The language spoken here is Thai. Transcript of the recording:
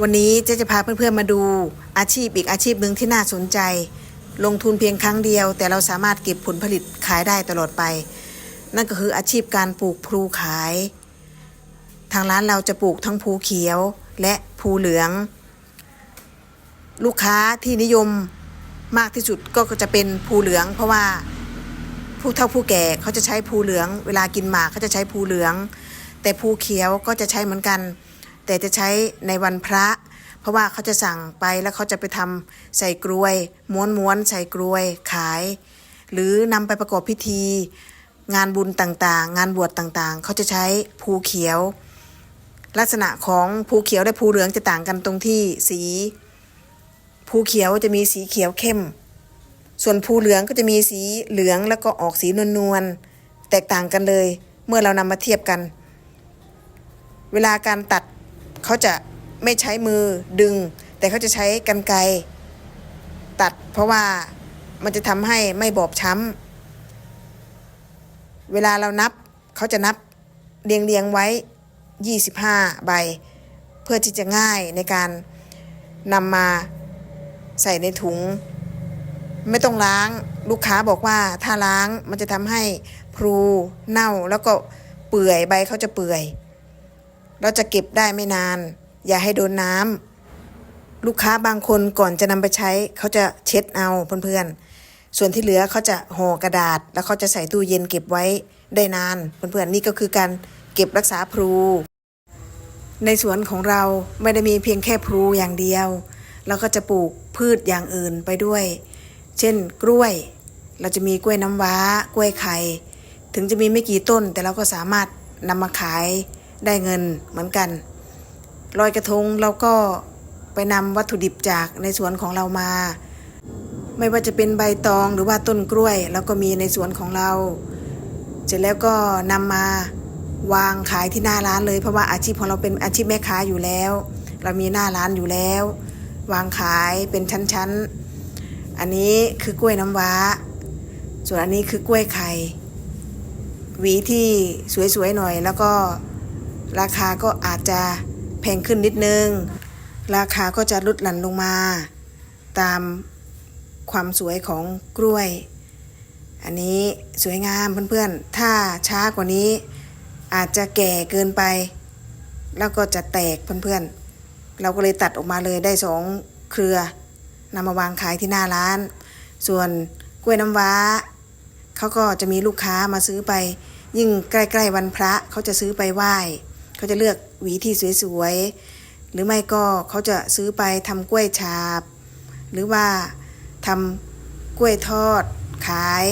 วันนี้เจ๊จะพาเพื่อนๆมาดูอาชีพอีกอาชีพหนึ่งที่น่าสนใจ ลงทุนเพียงครั้งเดียว แต่เราสามารถเก็บผลผลิตขายได้ตลอดไป นั่นก็คืออาชีพการปลูกพลูขาย ทางร้านเราจะปลูกทั้งภูเขียวและภูเหลือง ลูกค้าที่นิยมมากที่สุดก็จะเป็นภูเหลืองเพราะว่าผู้เฒ่าผู้แก่เขาจะใช้ภูเหลือง เวลากินหมากเขาจะใช้ภูเหลือง แต่ภูเขียวก็จะใช้เหมือนกัน แต่จะใช้ในวันพระ เพราะว่าเขาจะสั่งไปแล้วเขาจะไปทำใส่กลวย ม้วนๆใส่กลวยขาย หรือนำไปประกอบพิธี งานบุญต่างๆ งานบวชต่างๆ เขาจะใช้ภูเขียว ลักษณะของภูเขียวและภูเหลืองจะต่างกันตรงที่สีภูเขียวจะมีสีเขียวเข้ม ส่วนภูเหลืองก็จะมีสีเหลืองแล้วก็ออกสีนวลๆแตกต่างกันเลย เมื่อเรานำมาเทียบกัน เวลาการตัด เขาจะไม่ใช้มือดึง แต่เขาจะใช้กรรไกตัด เพราะว่ามันจะทำให้ไม่บอบช้ำเวลาเรานับเขาจะนับเรียงเรียงๆไว้ 25 ใบ เพื่อที่จะง่ายในการนำมาใส่ในถุง ไม่ต้องล้างลูกค้าบอกว่าถ้าล้างมันจะทำให้พลูเน่าแล้วก็เปื่อยใบเขาจะเปื่อย เราจะเก็บได้ไม่นาน อย่าให้โดนน้ำลูกค้าบางคนก่อนจะนำไปใช้ เขาจะเช็ดเอาเพื่อนๆ ส่วนที่เหลือเขาจะห่อกระดาษ แล้วเขาจะใส่ตู้เย็นเก็บไว้ได้นานเพื่อนๆนี่ก็คือการเก็บรักษาพลูในสวนของเราไม่ได้มีเพียงแค่พลูอย่างเดียวเราก็จะปลูกพืชอย่างอื่นไปด้วย เช่น กล้วย เราจะมีกล้วยน้ำว้า กล้วยไข่ ถึงจะมีไม่กี่ต้นแต่เราก็สามารถนำมาขาย ได้เงินเหมือนกันลอยกระทงเราก็ไปนำวัตถุดิบจากในสวนของเรามา ไม่ว่าจะเป็นใบตองหรือว่าต้นกล้วยเราก็มีในสวนของเรา เสร็จแล้วก็นำมาวางขายที่หน้าร้านเลย เพราะว่าอาชีพของเราเป็นอาชีพแม่ค้าอยู่แล้ว เรามีหน้าร้านอยู่แล้ว วางขายเป็นชั้นๆ อันนี้คือกล้วยน้ำว้า ส่วนอันนี้คือกล้วยไข่หวีที่สวยๆหน่อยแล้วก็ ราคาก็อาจจะแพงขึ้นนิดนึง ราคาก็จะลดหลั่นลงมา ตามความสวยของกล้วย อันนี้สวยงามเพื่อนๆ ถ้าช้ากว่านี้ อาจจะแก่เกินไป แล้วก็จะแตกเพื่อนๆ เราก็เลยตัดออกมาเลยได้สองเครือนำมาวางขายที่หน้าร้าน ส่วนกล้วยน้ำว้า เขาก็จะมีลูกค้ามาซื้อไป ยิ่งใกล้ ๆ วันพระเขาจะซื้อไปไหว้ เขาจะเลือกหวีที่สวยๆ หรือไม่ก็เขาจะซื้อไปทำกล้วยฉาบ หรือว่าทำกล้วยทอดขาย